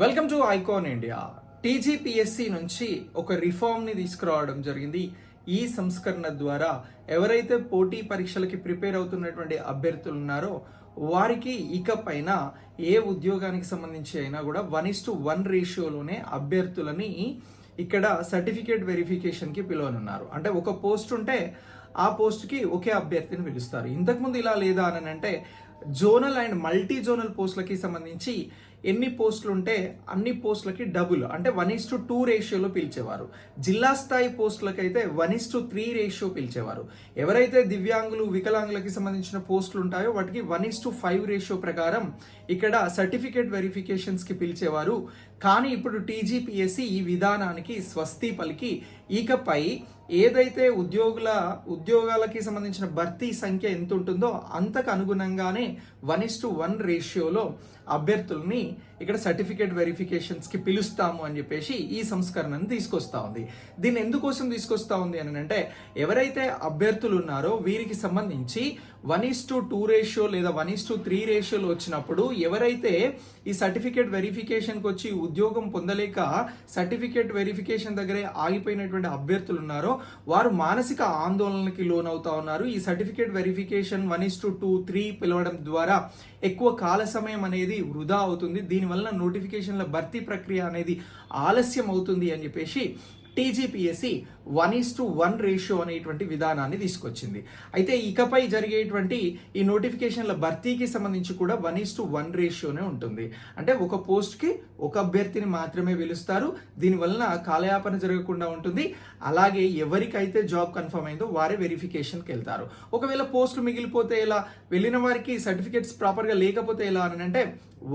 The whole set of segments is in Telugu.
Welcome to Icon India TGPSC నుంచి ఒక రిఫార్మ్ని తీసుకురావడం జరిగింది. ఈ సంస్కరణ ద్వారా ఎవరైతే పోటీ పరీక్షలకి ప్రిపేర్ అవుతున్నటువంటి అభ్యర్థులు ఉన్నారో వారికి ఇకపైన ఏ ఉద్యోగానికి సంబంధించి అయినా కూడా వన్ ఇస్ టు వన్ రేషియోలోనే అభ్యర్థులని ఇక్కడ సర్టిఫికేట్ వెరిఫికేషన్కి పిలవనున్నారు. అంటే ఒక పోస్ట్ ఉంటే ఆ పోస్ట్కి ఒకే అభ్యర్థిని పిలుస్తారు. ఇంతకుముందు ఇలా లేదా అని అంటే జోనల్ అండ్ మల్టీ జోనల్ పోస్టులకి సంబంధించి ఎన్ని పోస్టులు ఉంటే అన్ని పోస్టులకి డబుల్ అంటే వన్ ఇస్ టు టూ రేషియోలో పిలిచేవారు. జిల్లా స్థాయి పోస్టులకి అయితే one is to three ratio పిలిచేవారు. ఎవరైతే దివ్యాంగులు వికలాంగులకి సంబంధించిన పోస్టులు ఉంటాయో వాటికి one is to five ratio ప్రకారం ఇక్కడ సర్టిఫికేట్ వెరిఫికేషన్స్కి పిలిచేవారు. కానీ ఇప్పుడు టీజీపీఎస్సి ఈ విధానానికి స్వస్తి పలికి. ఇకపై ఏదైతే ఉద్యోగుల ఉద్యోగాలకి సంబంధించిన భర్తీ సంఖ్య ఎంత ఉంటుందో అంతకు అనుగుణంగానే వన్ ఇస్ టు వన్ రేషియోలో అభ్యర్థుల్ని ఇక్కడ సర్టిఫికేట్ వెరిఫికేషన్స్కి పిలుస్తాము అని చెప్పేసి ఈ సంస్కరణను తీసుకొస్తా ఉంది. దీన్ని ఎందుకోసం తీసుకొస్తా ఉంది అని అంటే ఎవరైతే అభ్యర్థులు ఉన్నారో వీరికి సంబంధించి one is to two ratio లేదా వన్ ఇస్ టు త్రీ రేషియోలు వచ్చినప్పుడు ఎవరైతే ఈ సర్టిఫికేట్ వెరిఫికేషన్కి వచ్చి ఉద్యోగం పొందలేక సర్టిఫికేట్ వెరిఫికేషన్ దగ్గరే ఆగిపోయినటువంటి అభ్యర్థులు ఉన్నారో వారు మానసిక ఆందోళనకి లోనవుతా ఉన్నారు. ఈ certificate verification one is to two three పిలవడం ద్వారా ఎక్కువ కాల సమయం అనేది వృధా అవుతుంది. దీనివల్ల నోటిఫికేషన్ల భర్తీ ప్రక్రియ అనేది ఆలస్యం అవుతుంది అని చెప్పేసి TGPSC one is to one ratio అనేటువంటి విధానాన్ని తీసుకొచ్చింది. అయితే ఇకపై జరిగేటువంటి ఈ నోటిఫికేషన్ల భర్తీకి సంబంధించి కూడా వన్ ఈస్ టు వన్ రేషియోనే ఉంటుంది. అంటే ఒక పోస్ట్కి ఒక అభ్యర్థిని మాత్రమే పిలుస్తారు. దీనివలన కాలయాపన జరగకుండా ఉంటుంది. అలాగే ఎవరికైతే జాబ్ కన్ఫర్మ్ అయిందో వారే వెరిఫికేషన్కి వెళ్తారు. ఒకవేళ పోస్టులు మిగిలిపోతే ఎలా? వెళ్ళిన వారికి సర్టిఫికేట్స్ ప్రాపర్గా లేకపోతే ఎలా అని అంటే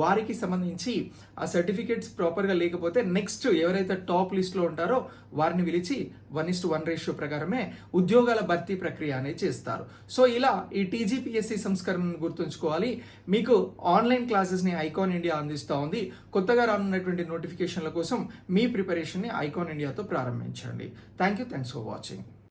వారికి సంబంధించి ఆ సర్టిఫికేట్స్ ప్రాపర్గా లేకపోతే నెక్స్ట్ ఎవరైతే టాప్ లిస్ట్లో ఉంటారో వారిని పిలిచి one is to one ratio ప్రకారమే ఉద్యోగాల భర్తీ ప్రక్రియ అనేది చేస్తారు. సో ఇలా ఈ టీజీపీఎస్సీ సంస్కరణను గుర్తుంచుకోవాలి. మీకు ఆన్లైన్ క్లాసెస్ని ఐకాన్ ఇండియా అందిస్తూ ఉంది. కొత్తగా రానున్నటువంటి నోటిఫికేషన్ల కోసం మీ ప్రిపరేషన్ని ఐకాన్ ఇండియాతో ప్రారంభించండి. Thank you. Thanks for watching.